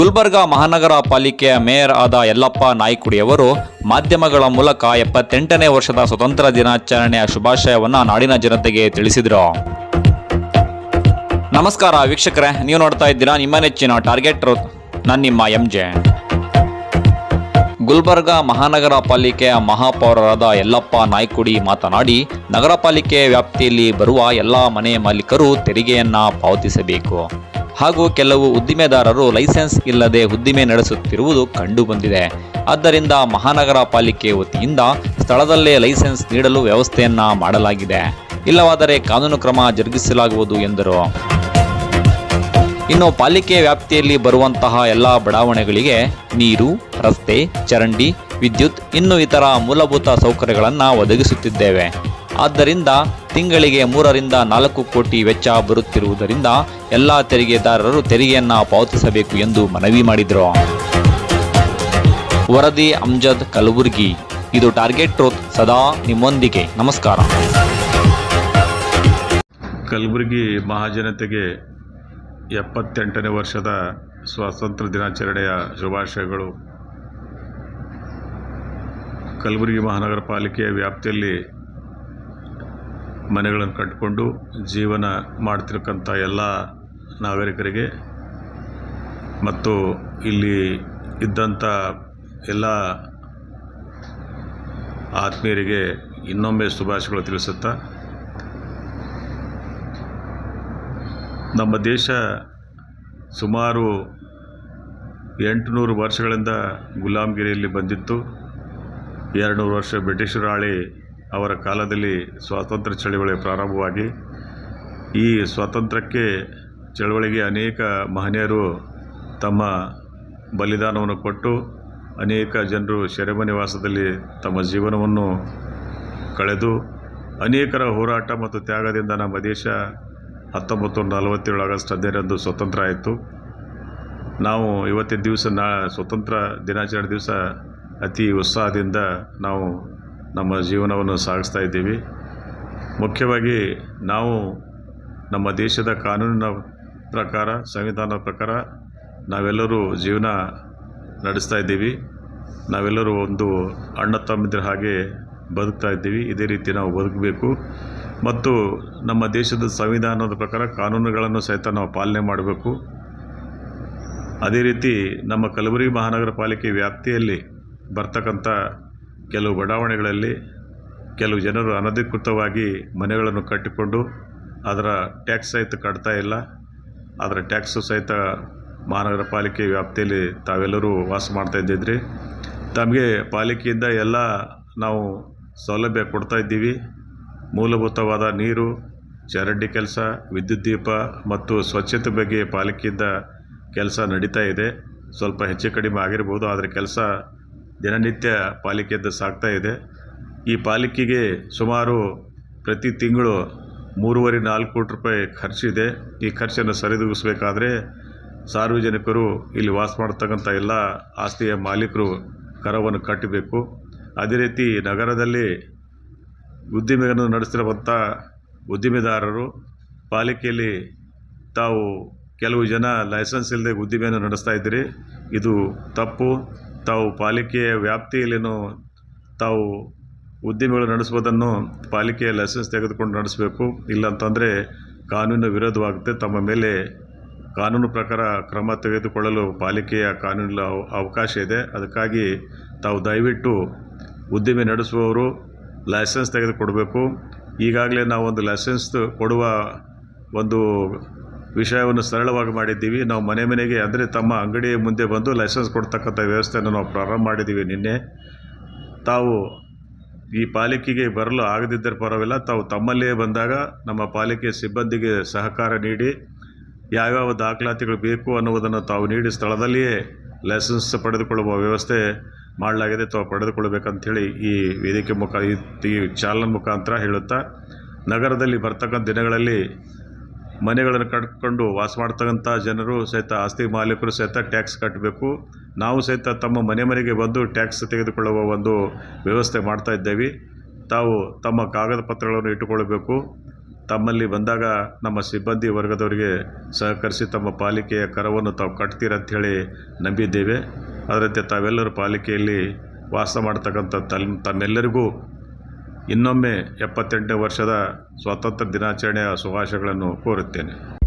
ಗುಲ್ಬರ್ಗ ಮಹಾನಗರ ಪಾಲಿಕೆಯ ಮೇಯರ್ ಆದ ಯಲ್ಲಪ್ಪ ನಾಯ್ಕುಡಿಯವರು ಮಾಧ್ಯಮಗಳ ಮೂಲಕ ಎಪ್ಪತ್ತೆಂಟನೇ ವರ್ಷದ ಸ್ವತಂತ್ರ ದಿನಾಚರಣೆಯ ಶುಭಾಶಯವನ್ನು ನಾಡಿನ ಜನತೆಗೆ ತಿಳಿಸಿದರು. ನಮಸ್ಕಾರ ವೀಕ್ಷಕರೇ, ನೀವು ನೋಡ್ತಾ ಇದ್ದೀರಾ ನಿಮ್ಮ ನೆಚ್ಚಿನ ಟಾರ್ಗೆಟ್ ನಾನು ನಿಮ್ಮ ಎಂ ಜೆ ಗುಲ್ಬರ್ಗ ಮಹಾನಗರ ಪಾಲಿಕೆಯ ಮಹಾಪೌರರಾದ ಯಲ್ಲಪ್ಪ ನಾಯ್ಕುಡಿ ಮಾತನಾಡಿ, ನಗರ ಪಾಲಿಕೆ ವ್ಯಾಪ್ತಿಯಲ್ಲಿ ಬರುವ ಎಲ್ಲ ಮನೆ ಮಾಲೀಕರು ತೆರಿಗೆಯನ್ನ ಪಾವತಿಸಬೇಕು. ಹಾಗೂ ಕೆಲವು ಉದ್ದಿಮೆದಾರರು ಲೈಸೆನ್ಸ್ ಇಲ್ಲದೆ ಉದ್ದಿಮೆ ನಡೆಸುತ್ತಿರುವುದು ಕಂಡುಬಂದಿದೆ. ಆದ್ದರಿಂದ ಮಹಾನಗರ ಪಾಲಿಕೆ ವತಿಯಿಂದ ಸ್ಥಳದಲ್ಲೇ ಲೈಸೆನ್ಸ್ ನೀಡಲು ವ್ಯವಸ್ಥೆಯನ್ನ ಮಾಡಲಾಗಿದೆ. ಇಲ್ಲವಾದರೆ ಕಾನೂನು ಕ್ರಮ ಜರುಗಿಸಲಾಗುವುದು ಎಂದರು. ಇನ್ನು ಪಾಲಿಕೆ ವ್ಯಾಪ್ತಿಯಲ್ಲಿ ಬರುವಂತಹ ಎಲ್ಲ ಬಡಾವಣೆಗಳಿಗೆ ನೀರು, ರಸ್ತೆ, ಚರಂಡಿ, ವಿದ್ಯುತ್, ಇನ್ನು ಇತರ ಮೂಲಭೂತ ಸೌಕರ್ಯಗಳನ್ನು ಒದಗಿಸುತ್ತಿದ್ದೇವೆ. ಆದ್ದರಿಂದ ತಿಂಗಳಿಗೆ ಮೂರರಿಂದ ನಾಲ್ಕು ಕೋಟಿ ವೆಚ್ಚ ಬರುತ್ತಿರುವುದರಿಂದ ಎಲ್ಲ ತೆರಿಗೆದಾರರು ತೆರಿಗೆಯನ್ನು ಪಾವತಿಸಬೇಕು ಎಂದು ಮನವಿ ಮಾಡಿದರು. ವರದಿ ಅಮ್ಜದ್ ಕಲಬುರ್ಗಿ. ಇದು ಟಾರ್ಗೆಟ್ ಟ್ರೋತ್ ಸದಾ ನಿಮ್ಮೊಂದಿಗೆ. ನಮಸ್ಕಾರ. ಕಲಬುರಗಿ ಮಹಾಜನತೆಗೆ ಎಪ್ಪತ್ತೆಂಟನೇ ವರ್ಷದ ಸ್ವಾತಂತ್ರ್ಯ ದಿನಾಚರಣೆಯ ಶುಭಾಶಯಗಳು. ಕಲಬುರಗಿ ಮಹಾನಗರ ಪಾಲಿಕೆಯ ವ್ಯಾಪ್ತಿಯಲ್ಲಿ ಮನೆಗಳನ್ನು ಕಟ್ಟಿಕೊಂಡು ಜೀವನ ಮಾಡ್ತಿರಕ್ಕಂಥ ಎಲ್ಲ ನಾಗರಿಕರಿಗೆ ಮತ್ತು ಇಲ್ಲಿ ಇದ್ದಂಥ ಎಲ್ಲ ಆತ್ಮೀಯರಿಗೆ ಇನ್ನೊಮ್ಮೆ ಶುಭಾಶಯಗಳು ತಿಳಿಸುತ್ತಾ, ನಮ್ಮ ದೇಶ ಸುಮಾರು ಎಂಟುನೂರು ವರ್ಷಗಳಿಂದ ಗುಲಾಮಗಿರಿಯಲ್ಲಿ ಬಂದಿತ್ತು. ಎರಡುನೂರು ವರ್ಷ ಬ್ರಿಟಿಷರ ಆಳಿ ಅವರ ಕಾಲದಲ್ಲಿ ಸ್ವಾತಂತ್ರ್ಯ ಚಳವಳಿ ಪ್ರಾರಂಭವಾಗಿ, ಈ ಸ್ವಾತಂತ್ರ್ಯಕ್ಕೆ ಚಳವಳಿಗೆ ಅನೇಕ ಮಹನೀಯರು ತಮ್ಮ ಬಲಿದಾನವನ್ನು ಕೊಟ್ಟು, ಅನೇಕ ಜನರು ಸೆರೆಮನೆವಾಸದಲ್ಲಿ ತಮ್ಮ ಜೀವನವನ್ನು ಕಳೆದು, ಅನೇಕರ ಹೋರಾಟ ಮತ್ತು ತ್ಯಾಗದಿಂದ ನಮ್ಮ ದೇಶ ಹತ್ತೊಂಬತ್ತು ನಲವತ್ತೇಳು ಆಗಸ್ಟ್ ಹದಿನೈದರಂದು ಸ್ವತಂತ್ರ ಆಯಿತು. ನಾವು ಇವತ್ತಿನ ದಿವಸ ನಾ, ಸ್ವತಂತ್ರ ದಿನಾಚರಣೆ ದಿವಸ ಅತಿ ಉತ್ಸಾಹದಿಂದ ನಾವು ನಮ್ಮ ಜೀವನವನ್ನು ಸಾಗಿಸ್ತಾ ಇದ್ದೀವಿ. ಮುಖ್ಯವಾಗಿ ನಾವು ನಮ್ಮ ದೇಶದ ಕಾನೂನಿನ ಪ್ರಕಾರ, ಸಂವಿಧಾನದ ಪ್ರಕಾರ ನಾವೆಲ್ಲರೂ ಜೀವನ ನಡೆಸ್ತಾ ಇದ್ದೀವಿ. ನಾವೆಲ್ಲರೂ ಒಂದು ಅಣ್ಣ ತಮ್ಮಿದ್ರ ಹಾಗೆ ಬದುಕ್ತಾ ಇದ್ದೀವಿ. ಇದೇ ರೀತಿ ನಾವು ಬದುಕಬೇಕು. ಮತ್ತು ನಮ್ಮ ದೇಶದ ಸಂವಿಧಾನದ ಪ್ರಕಾರ ಕಾನೂನುಗಳನ್ನು ಸಹಿತ ನಾವು ಪಾಲನೆ ಮಾಡಬೇಕು. ಅದೇ ರೀತಿ ನಮ್ಮ ಕಲಬುರಗಿ ಮಹಾನಗರ ಪಾಲಿಕೆ ವ್ಯಾಪ್ತಿಯಲ್ಲಿ ಬರ್ತಕ್ಕಂಥ ಕೆಲವು ಬಡಾವಣೆಗಳಲ್ಲಿ ಕೆಲವು ಜನರು ಅನಧಿಕೃತವಾಗಿ ಮನೆಗಳನ್ನು ಕಟ್ಟಿಕೊಂಡು ಅದರ ಟ್ಯಾಕ್ಸ್ ಸಹಿತ ಕಟ್ತಾ ಇಲ್ಲ. ಅದರ ಟ್ಯಾಕ್ಸು ಸಹಿತ ಮಹಾನಗರ ಪಾಲಿಕೆ ವ್ಯಾಪ್ತಿಯಲ್ಲಿ ತಾವೆಲ್ಲರೂ ವಾಸ ಮಾಡ್ತಾ ಇದ್ದಿದ್ರಿ. ತಮಗೆ ಪಾಲಿಕೆಯಿಂದ ಎಲ್ಲ ನಾವು ಸೌಲಭ್ಯ ಕೊಡ್ತಾ ಇದ್ದೀವಿ. ಮೂಲಭೂತವಾದ ನೀರು, ಚರಂಡಿ ಕೆಲಸ, ವಿದ್ಯುತ್ ದೀಪ ಮತ್ತು ಸ್ವಚ್ಛತೆ ಬಗ್ಗೆ ಪಾಲಿಕೆಯಿಂದ ಕೆಲಸ ನಡೀತಾ ಇದೆ. ಸ್ವಲ್ಪ ಹೆಚ್ಚು ಕಡಿಮೆ ಆಗಿರ್ಬೋದು, ಆದರೆ ಕೆಲಸ ದಿನನಿತ್ಯ ಪಾಲಿಕೆಯಿಂದ ಸಾಗ್ತಾ ಇದೆ. ಈ ಪಾಲಿಕೆಗೆ ಸುಮಾರು ಪ್ರತಿ ತಿಂಗಳು ಮೂರುವರೆ ನಾಲ್ಕು ಕೋಟಿ ರೂಪಾಯಿ ಖರ್ಚಿದೆ ಈ ಖರ್ಚನ್ನು ಸರಿದೂಗಿಸಬೇಕಾದ್ರೆ ಸಾರ್ವಜನಿಕರು ಇಲ್ಲಿ ವಾಸ ಮಾಡ್ತಕ್ಕಂಥ ಎಲ್ಲ ಆಸ್ತಿಯ ಮಾಲೀಕರು ಕರವನ್ನು ಕಟ್ಟಬೇಕು. ಅದೇ ರೀತಿ ನಗರದಲ್ಲಿ ಉದ್ದಿಮೆಯನ್ನು ನಡೆಸಿರುವಂಥ ಉದ್ದಿಮೆದಾರರು ಪಾಲಿಕೆಯಲ್ಲಿ ತಾವು ಕೆಲವು ಜನ ಲೈಸೆನ್ಸ್ ಇಲ್ಲದೆ ಉದ್ದಿಮೆಯನ್ನು ನಡೆಸ್ತಾ ಇದ್ದೀರಿ. ಇದು ತಪ್ಪು. ತಾವು ಪಾಲಿಕೆಯ ವ್ಯಾಪ್ತಿಯಲ್ಲಿನೂ ತಾವು ಉದ್ದಿಮೆಗಳು ನಡೆಸುವುದನ್ನು ಪಾಲಿಕೆಯ ಲೈಸೆನ್ಸ್ ತೆಗೆದುಕೊಂಡು ನಡೆಸಬೇಕು. ಇಲ್ಲಂತಂದರೆ ಕಾನೂನು ವಿರೋಧವಾಗುತ್ತೆ. ತಮ್ಮ ಮೇಲೆ ಕಾನೂನು ಪ್ರಕಾರ ಕ್ರಮ ತೆಗೆದುಕೊಳ್ಳಲು ಪಾಲಿಕೆಯ ಕಾನೂನು ಅವ- ಅವಕಾಶ ಇದೆ. ಅದಕ್ಕಾಗಿ ತಾವು ದಯವಿಟ್ಟು ಉದ್ದಿಮೆ ನಡೆಸುವವರು ಲೈಸೆನ್ಸ್ ತೆಗೆದುಕೊಡಬೇಕು. ಈಗಾಗಲೇ ನಾವು ಒಂದು ಲೈಸೆನ್ಸ್ ಕೊಡುವ ಒಂದು ವಿಷಯವನ್ನು ಸರಳವಾಗಿ ಮಾಡಿದ್ದೀವಿ. ನಾವು ಮನೆ ಮನೆಗೆ, ಅಂದರೆ ತಮ್ಮ ಅಂಗಡಿಯ ಮುಂದೆ ಬಂದು ಲೈಸೆನ್ಸ್ ಕೊಡ್ತಕ್ಕಂಥ ವ್ಯವಸ್ಥೆಯನ್ನು ನಾವು ಪ್ರಾರಂಭ ಮಾಡಿದ್ದೀವಿ ನಿನ್ನೆ. ತಾವು ಈ ಪಾಲಿಕೆಗೆ ಬರಲು ಆಗದಿದ್ದರೆ ಪರವಿಲ್ಲ ತಾವು ತಮ್ಮಲ್ಲೇ ಬಂದಾಗ ನಮ್ಮ ಪಾಲಿಕೆ ಸಿಬ್ಬಂದಿಗೆ ಸಹಕಾರ ನೀಡಿ, ಯಾವ್ಯಾವ ದಾಖಲಾತಿಗಳು ಬೇಕು ಅನ್ನುವುದನ್ನು ತಾವು ನೀಡಿ ಸ್ಥಳದಲ್ಲಿಯೇ ಲೈಸೆನ್ಸ್ ಪಡೆದುಕೊಳ್ಳುವ ವ್ಯವಸ್ಥೆ ಮಾಡಲಾಗಿದೆ. ತಾವು ಪಡೆದುಕೊಳ್ಳಬೇಕಂಥೇಳಿ ಈ ವೇದಿಕೆ ಮುಖ, ಈ ಚಾಲನ ಮುಖಾಂತರ ಹೇಳುತ್ತಾ, ನಗರದಲ್ಲಿ ಬರ್ತಕ್ಕಂಥ ದಿನಗಳಲ್ಲಿ ಮನೆಗಳನ್ನು ಕಟ್ಕೊಂಡು ವಾಸ ಮಾಡ್ತಕ್ಕಂಥ ಜನರು ಸಹಿತ, ಆಸ್ತಿ ಮಾಲೀಕರು ಸಹಿತ ಟ್ಯಾಕ್ಸ್ ಕಟ್ಟಬೇಕು. ನಾವು ಸಹಿತ ತಮ್ಮ ಮನೆ ಮನೆಗೆ ಬಂದು ಟ್ಯಾಕ್ಸ್ ತೆಗೆದುಕೊಳ್ಳುವ ಒಂದು ವ್ಯವಸ್ಥೆ ಮಾಡ್ತಾ ಇದ್ದೇವೆ. ತಾವು ತಮ್ಮ ಕಾಗದ ಪತ್ರಗಳನ್ನು ಇಟ್ಟುಕೊಳ್ಳಬೇಕು. ತಮ್ಮಲ್ಲಿ ಬಂದಾಗ ನಮ್ಮ ಸಿಬ್ಬಂದಿ ವರ್ಗದವರಿಗೆ ಸಹಕರಿಸಿ ತಮ್ಮ ಪಾಲಿಕೆಯ ಕರವನ್ನು ತಾವು ಕಟ್ತೀರಂತ ಹೇಳಿ ನಂಬಿದ್ದೇವೆ. ಅದರಂತೆ ತಾವೆಲ್ಲರೂ ಪಾಲಿಕೆಯಲ್ಲಿ ವಾಸ ಮಾಡ್ತಕ್ಕಂಥ ತಲ್, ತಮ್ಮೆಲ್ಲರಿಗೂ ಇನ್ನೊಮ್ಮೆ ಎಪ್ಪತ್ತೆಂಟನೇ ವರ್ಷದ ಸ್ವಾತಂತ್ರ್ಯ ದಿನಾಚರಣೆಯ ಶುಭಾಶಯಗಳನ್ನು ಕೋರುತ್ತೇನೆ.